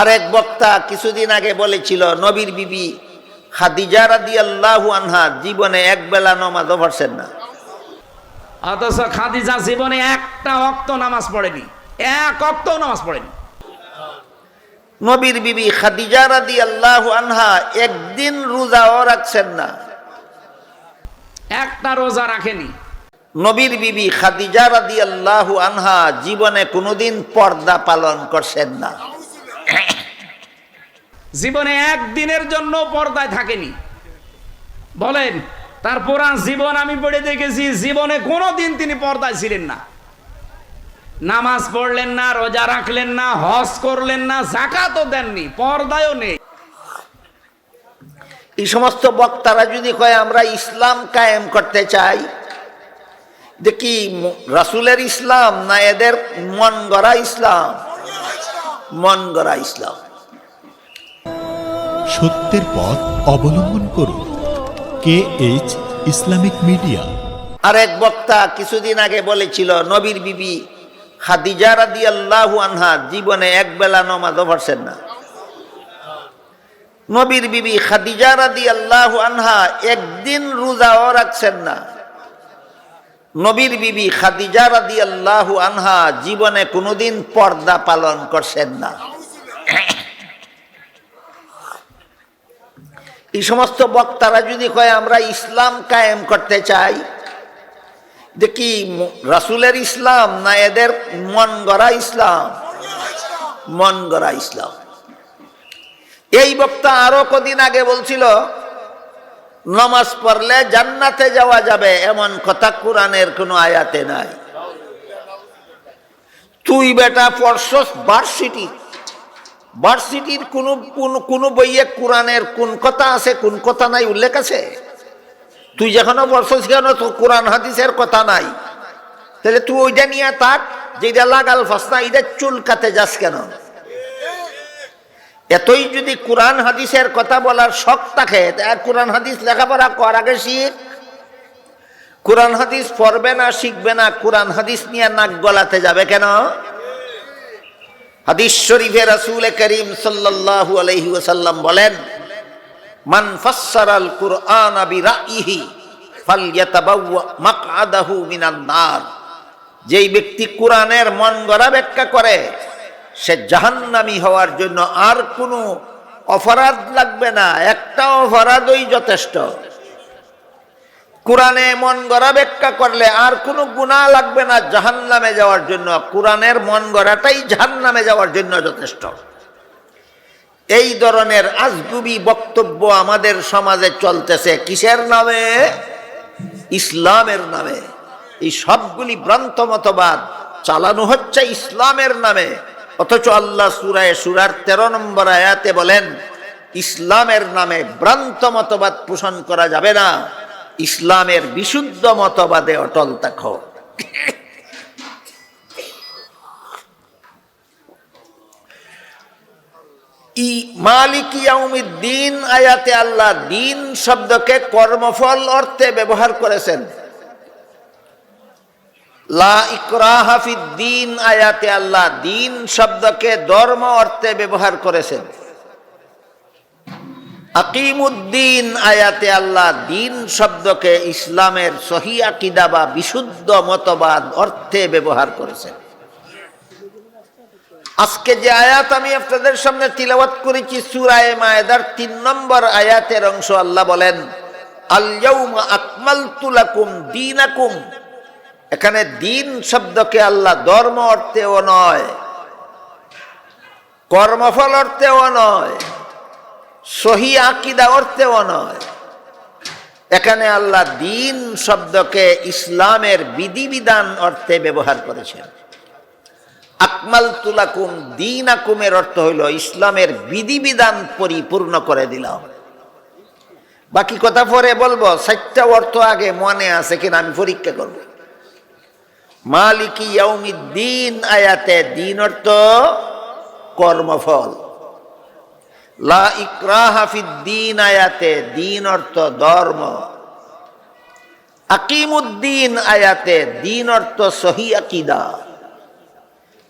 আরেক বক্তা কিছুদিন আগে বলেছিল নবীর বিবি খাদিজা রাদি আল্লাহু আনহা জীবনে এক বেলা নমাজও পড়ছেন না। অথচ খাদিজা জীবনে একটা অক্ত নামাজ পড়েনি এক অক্ত নামাজ পড়েনি। নবীর বিবি খাদিজা রাদি আল্লাহু আনহা একদিন রোজাও রাখছেন না। একটা রোজা রাখেনি। নবীর বিবি খাদিজা রাদি আল্লাহু আনহা জীবনে কোনোদিন পর্দা পালন করছেন না। জীবনে একদিনের জন্য পর্দায় থাকেনি। বলেন, তার পুরা জীবন আমি পড়ে দেখেছি, জীবনে কোনোদিন তিনি পর্দায় ছিলেন না। নামাজ পড়লেন না, রোজা রাখলেন না, হজ করলেন না, জাকাতও দেননি, পর্দায়ও নেই। এই সমস্ত বক্তারা যদি কয়, আমরা ইসলাম কায়েম করতে চাই দেখি রাসুলের ইসলাম না এদের মন গড়া ইসলাম? মন গড়া ইসলাম। সত্যের পথ অবলম্বন করুন। কে এইচ ইসলামিক মিডিয়া আরেক বক্তা কিছুদিন আগে বলেছিল, নবীর বিবি খাদিজা আনহা জীবনে এক বেলা না। নবীর বিবি খাদিজা আনহা একদিন রোজাও রাখছেন না। নবীর বিবি খাদিজা আনহা জীবনে কোনোদিন পর্দা পালন করছেন না। এই সমস্ত বক্তারা যদি কয়, আমরা ইসলাম কায়েম করতে চাই দেখি রাসুলের ইসলাম না এদের মন গড়া ইসলাম? মন গড়া ইসলাম। এই বক্তা আরও কদিন আগে বলছিল, নমাজ পড়লে জান্নাতে যাওয়া যাবে, এমন কথা কোরআনের কোনো আয়াতে নাই। তুই বেটা পড়ছস ভার্সিটি ভার্সিটির কোনো, কোন, কোনো বইয়ে কোরআনের কোন কথা আছে, কোন কথা নাই উল্লেখ আছে? তুই যেখানে পড়ছস সেখানে তো কোরআন হাদিসের কথা নাই? তাহলে তুই ওইটা নিয়ে তাক যেটা লাগাল ফাসনা এটা চুলকাতে যাস কেন? এতই যদি কোরআন হাদিসের কথা বলার শখ থাকে কোরআন হাদিস লেখাপড়া কর আগে শিখ। কোরআন হাদিস পড়বে না, শিখবে না, কোরআন হাদিস নিয়ে নাক গলাতে যাবে কেন? হাদিস শরীফে রাসূল করিম সাল্লাল্লাহু আলাইহি ওয়াসাল্লাম বলেন, মান ফাসসারাল কুরআন বিরাইহি ফালইয়াতাবাওয়া মাকআদাহু মিনান নার। যেই ব্যক্তি কোরআনের মন গড়া ব্যাখ্যা করে, সে জাহান্নামী হওয়ার জন্য আর কোনো অপরাধ লাগবে না, একটা অপরাধই যথেষ্ট। কোরআনে মন গড়া ব্যাখ্যা করলে আর কোনো গুণা লাগবে না জাহান্নামে যাওয়ার জন্য। কোরআনের মন গড়াটাই জাহান্নামে যাওয়ার জন্য যথেষ্ট। এই ধরনের আজগুবি বক্তব্য আমাদের সমাজে চলতেছে কিসের নামে? ইসলামের নামে। এই সবগুলি ভ্রান্ত মতবাদ চালানো হচ্ছে ইসলামের নামে। অথচ আল্লাহ সুরায় সুরার তেরো নম্বর আয়াতে বলেন, ইসলামের নামে ভ্রান্ত মতবাদ পোষণ করা যাবে না। ইসলামের বিশুদ্ধ মতবাদে অটল থাকো। দিন আয়াতে আল্লাহ দিন শব্দকে কর্মফল অর্থে ব্যবহার করেছেন। লা ইকরাহাফিদ দিন, আয়াতে আল্লাহ দিন শব্দকে ধর্ম অর্থে ব্যবহার করেছেন। আকিমুদ্দিন আয়াতে আল্লাহ দিন শব্দকে ইসলামের সহি আকিদা বা বিশুদ্ধ মতবাদ অর্থে ব্যবহার করেছেন। আজকে যে আয়াত আমি আপনাদের সামনে তিলাওয়াত করেছি সুরায় মায়েদার তিন নম্বর আয়াতের অংশ আল্লাহ বলেন আল্লাউমা আকমালতু লাকুম দীনাকুম। এখানে দিন শব্দকে আল্লাহ ধর্ম অর্থেও নয়, কর্মফল অর্থেও নয়। সহি আকিদা অর্থেও নয়। এখানে আল্লাহ দিন শব্দকে ইসলামের বিধিবিধান অর্থে ব্যবহার করেছেন। আকমাল তুলাকুম দিন আকুমের অর্থ হইল ইসলামের বিধিবিধান পরিপূর্ণ করে দিলাম। বাকি কথা পরে বলব চারটা অর্থ আগে মনে আছে কিনা আমি পরীক্ষা করব। মালিকি দিন আয়াতে দিন অর্থ কর্মফল। লা ইকরাহাফিদ্দিন আয়াতে, দিন অর্থ ধর্ম। আকিমুদ্দিন আয়াতে, দিন অর্থ সহি আকিদা।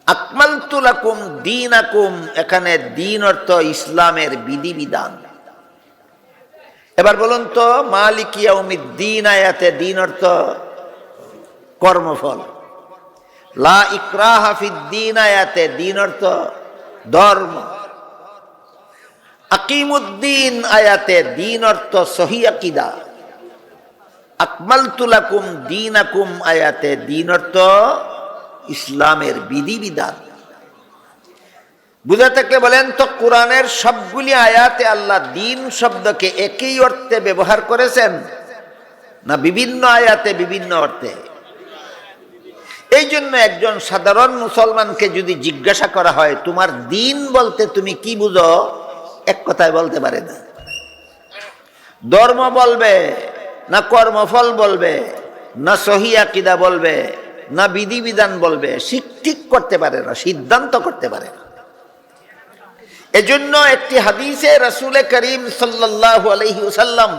আকমালতুলাকুম দিন আকুম এখানে দিন অর্থ ইসলামের বিধিবিধান। এবার বলুন তো মালিকিয়া দিন আয়াতে দিন অর্থ কর্মফল। লা ইকরাহা ফিদ্দিন আয়াতে দিন অর্থ ধর্ম। আকিমুদ্দিন আয়াতে দিন অর্থ সহি আকিদা। আকমালতুলাকুম দিন আকুম আয়াতে দিন অর্থ ইসলামের বিধিবিধান। বুঝে থাকলে বলেন, তো কোরআনের সবগুলি আয়াতে আল্লাহ দিন শব্দকে একই অর্থে ব্যবহার করেছেন না বিভিন্ন আয়াতে বিভিন্ন অর্থে? এই জন্য একজন সাধারণ মুসলমানকে যদি জিজ্ঞাসা করা হয়, তোমার দিন বলতে তুমি কি বুঝো? এক কথায় বলতে পারে না। ধর্ম বলবে, না কর্মফল বলবে, না সহি আকিদা বলবে, না বিধিবিধান বলবে ঠিক করতে পারে না, সিদ্ধান্ত করতে পারে না। এজন্য একটি হাদিসে রাসূলে করিম সাল্লাল্লাহু আলাইহি ওয়াসাল্লাম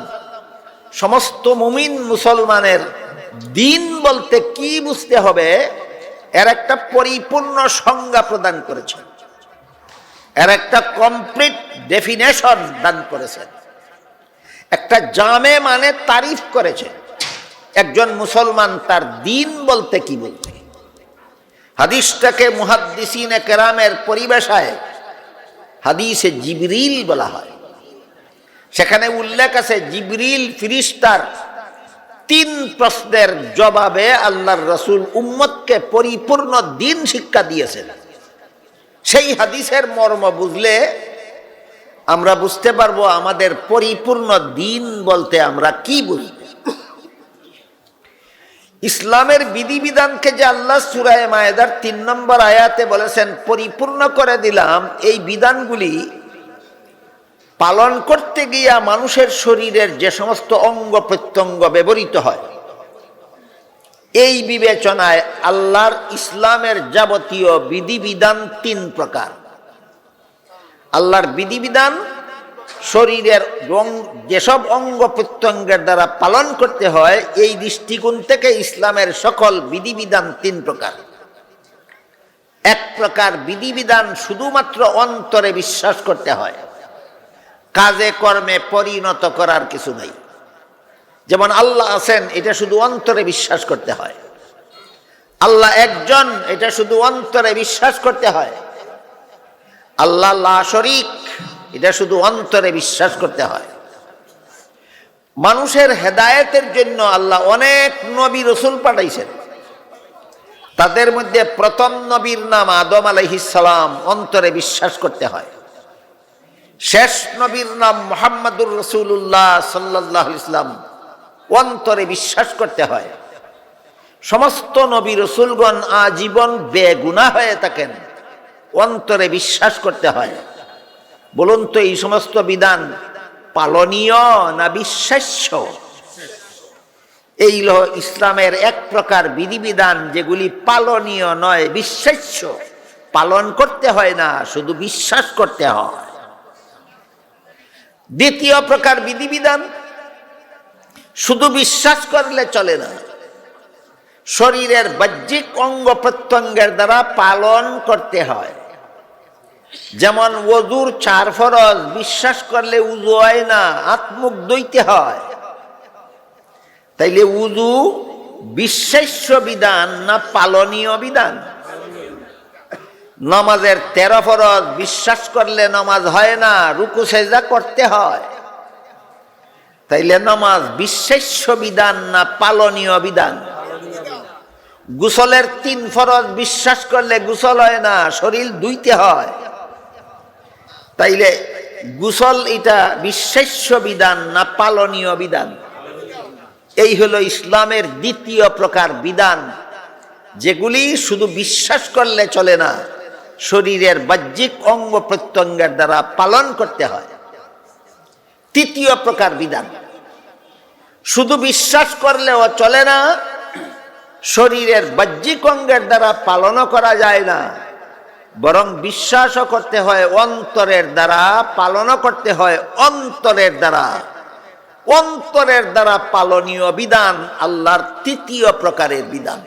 সমস্ত মুমিন মুসলমানের দিন বলতে কি বুঝতে হবে, এর একটা পরিপূর্ণ সংজ্ঞা প্রদান করেছেন। এর একটা কমপ্লিট ডেফিনেশন দান করেছেন। একটা জামে মানে তারিফ করেছে। একজন মুসলমান তার দিন বলতে কি বলতে হাদিসটাকে মুহাদ্দিসিনে কেরামের পরিবেশায় হাদিসে জিবরিল বলা হয়। সেখানে উল্লেখ আছে, জিবরিল ফিরিস্তার তিন প্রশ্নের জবাবে আল্লাহর রসুল উম্মতকে পরিপূর্ণ দিন শিক্ষা দিয়েছেন। সেই হাদিসের মর্ম বুঝলে আমরা বুঝতে পারব আমাদের পরিপূর্ণ দিন বলতে আমরা কি বুঝব। ইসলামের বিধিবিধানকে যে আল্লাহ সুরায় মায়েদার তিন নম্বর আয়াতে বলেছেন, পরিপূর্ণ করে দিলাম, এই বিধানগুলি পালন করতে গিয়া মানুষের শরীরের যে সমস্ত অঙ্গ প্রত্যঙ্গ ব্যবহৃত হয় এই বিবেচনায় আল্লাহর ইসলামের যাবতীয় বিধিবিধান তিন প্রকার। আল্লাহর বিধিবিধান, শরীরের যেসব অঙ্গ প্রত্যঙ্গের দ্বারা পালন করতে হয়, এই দৃষ্টিকোণ থেকে ইসলামের সকল বিধিবিধান তিন প্রকার। এক প্রকার বিধিবিধান শুধুমাত্র অন্তরে বিশ্বাস করতে হয়। কাজে কর্মে পরিণত করার কিছু নেই। যেমন আল্লাহ আছেন, এটা শুধু অন্তরে বিশ্বাস করতে হয়। আল্লাহ একজন, এটা শুধু অন্তরে বিশ্বাস করতে হয়। আল্লাহ শরিক, এটা শুধু অন্তরে বিশ্বাস করতে হয়। মানুষের হেদায়েতের জন্য আল্লাহ অনেক নবী রসুল পাঠাইছেন। তাদের মধ্যে প্রথম নবীর নাম আদম আলহিসাম অন্তরে বিশ্বাস করতে হয়। শেষ নবীর নাম মোহাম্মদুর রসুল্লাহ সাল্লাহ ইসলাম অন্তরে বিশ্বাস করতে হয়। সমস্ত নবী রসুলগণ আজীবন বেগুনা হয়ে থাকেন। অন্তরে বিশ্বাস করতে হয়। বলুন তো এই সমস্ত বিধান পালনীয় না বিশ্বাস্য এই ইসলামের এক প্রকার বিধিবিধান যেগুলি পালনীয় নয় বিশ্বাস্য পালন করতে হয় না, শুধু বিশ্বাস করতে হয়। দ্বিতীয় প্রকার বিধিবিধান শুধু বিশ্বাস করলে চলে না। শরীরের বাহ্যিক অঙ্গ প্রত্যঙ্গের দ্বারা পালন করতে হয়। যেমন ওজুর চার ফরজ বিশ্বাস করলে উজু হয় না আত্মুখ দইতে হয়। তাইলে উজু বিশ্বাস্য বিধান না পালনীয় বিধান? নমাজের তেরো ফরজ, বিশ্বাস করলে নমাজ হয় না, রুকু সেজা করতে হয়। তাইলে নমাজ বিশ্বাস্য বিধান না পালনীয় বিধান? গুসলের তিন ফরজ বিশ্বাস করলে গুসল হয় না, শরীর দুইতে হয়। তাইলে গুসল এটা বিশ্বাস্য বিধান না পালনীয় বিধান? এই হলো ইসলামের দ্বিতীয় প্রকার বিধান, যেগুলি শুধু বিশ্বাস করলে চলে না, শরীরের বাহ্যিক অঙ্গ প্রত্যঙ্গের দ্বারা পালন করতে হয়। তৃতীয় প্রকার বিধান। শুধু বিশ্বাস করলেও চলে না, শরীরের বাহ্যিক অঙ্গের দ্বারা পালনও করা যায় না। বরং বিশ্বাসও করতে হয় অন্তরের দ্বারা, পালনও করতে হয় অন্তরের দ্বারা। অন্তরের দ্বারা পালনীয় বিধান আল্লাহর তৃতীয় প্রকারের বিধান।